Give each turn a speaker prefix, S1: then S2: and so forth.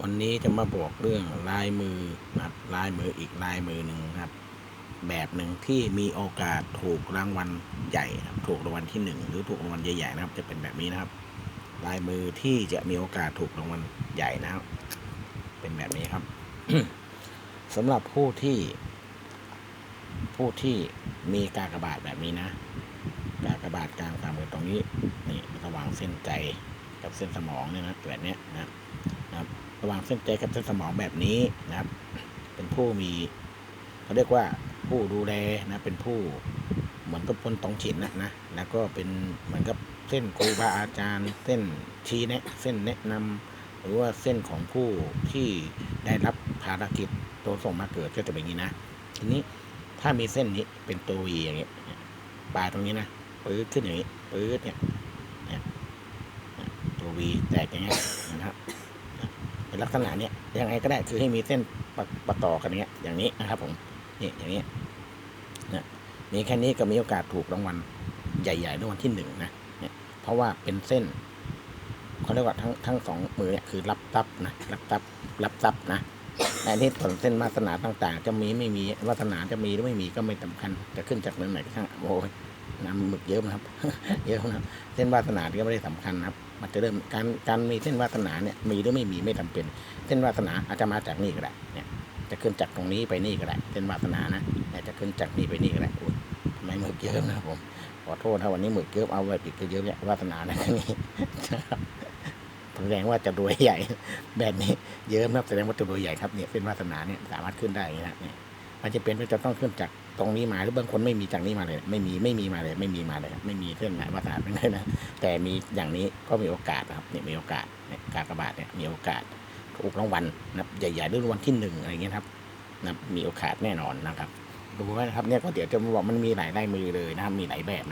S1: วันนี้จะมาบอกเรื่องลายมือนะครับลายมืออีกลายมือหนึ่งครับ แบบหนึ่งที่มีโอกาสถูกรางวัลใหญ่ครับถูกรางวัลที่หนึ่งหรือถูกรางวัลใหญ่ๆนะครับ จะเป็นแบบนี้นะครับ ลายมือที่จะมีโอกาสถูกรางวัลใหญ่นะครับ เป็นแบบนี้ครับสำหรับผู้ที่ ผู้ที่มีกากบาทแบบนี้นะ กากบาทกลางฝ่ามือตรงนี้ นี่ระหว่างเส้นใจกับเส้นสมองเนี่ยนะแบบเนี้ยนะ นะครับระหว่างเส้นใจกับเส้นสมองแบบนี้นะครับ เป็นผู้มีเขาเรียกว่าผู้ดูแลนะเป็นผู้เหมือนกับคนตองฉินนะนะแล้วก็เป็นเหมือนกับเส้นครูบาอาจารย์ เส้นชี้แนะ เส้นแนะนำหรือว่าเส้นของผู้ที่ได้รับภารกิจตัวส่งมาเกิดก็จะเป็นอย่างนี้นะทีนี้ถ้ามีเส้นนี้เป็นตัววีอย่างเงี้ยปลายตรงนี้นะปื๊ดขึ้นอย่างนี้ปื๊ดเนี่ยเนี่ยเนี่ยตัววีแตกอย่างเงี้ยนะครับ เป็นลักษณะเนี้ยยังไงก็ได้คือให้มีเส้นประประต่อกันเนี้ยอย่างนี้นะครับ ผมนี่อย่างนี้นะมีแค่นี้ก็มีโอกาสถูกรางวัลใหญ่ๆรางวัลที่หนึ่งนะเนี่ยเพราะว่าเป็นเส้นเขาเรียกว่าทั้งทั้งสองมือเนี่ยคือรับทรัพย์นะรับทรัพย์รับทรัพย์นะแต่นี่ส่วนเส้นวาสนาต่าง ๆ จะมีไม่มีวาสนาจะมีหรือไม่มีก็ไม่สำคัญจะขึ้นจากเรื่องไหนก็ช่างโอ้ย น้ำหมึกเยอะนะครับ เยอะนะครับ เส้นวาสนาก็ไม่ได้สำคัญนะครับ มันจะเริ่มการการมีเส้นวาสนาเนี่ยมีหรือไม่มีไม่จำเป็น เส้นวาสนาอาจจะมาจากนี่ก็ได้เนี่ยจะขึ้นจากตรงนี้ไปนี่ก็ได้เส้นวาสนานะเนี่ยจะขึ้นจากนี่ไปนี่ก็ได้อุ้ยทำไมหมึกเยอะนะครับผมขอโทษถ้าวันนี้หมึกเยอะเอาไว้ปิดก็เยอะเนี่ยวาสนานะนี่แสดงว่าจะรวยใหญ่แบบนี้เยอะนะครับแสดงว่าจะรวยใหญ่ครับเนี่ยเส้นวาสนาเนี่ยสามารถขึ้นได้นะเนี่ย มันจะเป็นว่าจะต้องขึ้นจากตรงนี้มาหรือบางคนไม่มีจากนี้มาเลย ไม่มีไม่มีมาเลย ไม่มีมาเลย ไม่มีเส้นไหนวาสาเป็นเลยนะแต่มีอย่างนี้ก็มีโอกาสครับเนี่ยมีโอกาสเนี่ยกากบาทเนี่ยมีโอกาสถูกรางวัลนะครับใหญ่ๆหรือรางวัลที่หนึ่งอะไรเงี้ยครับนะมีโอกาสแน่นอนนะครับดูว้นะครับเนี่ยก็เดี๋ยวจะบอกมันมีหลายลายมือเลยนะครับมีหลายแบบนะ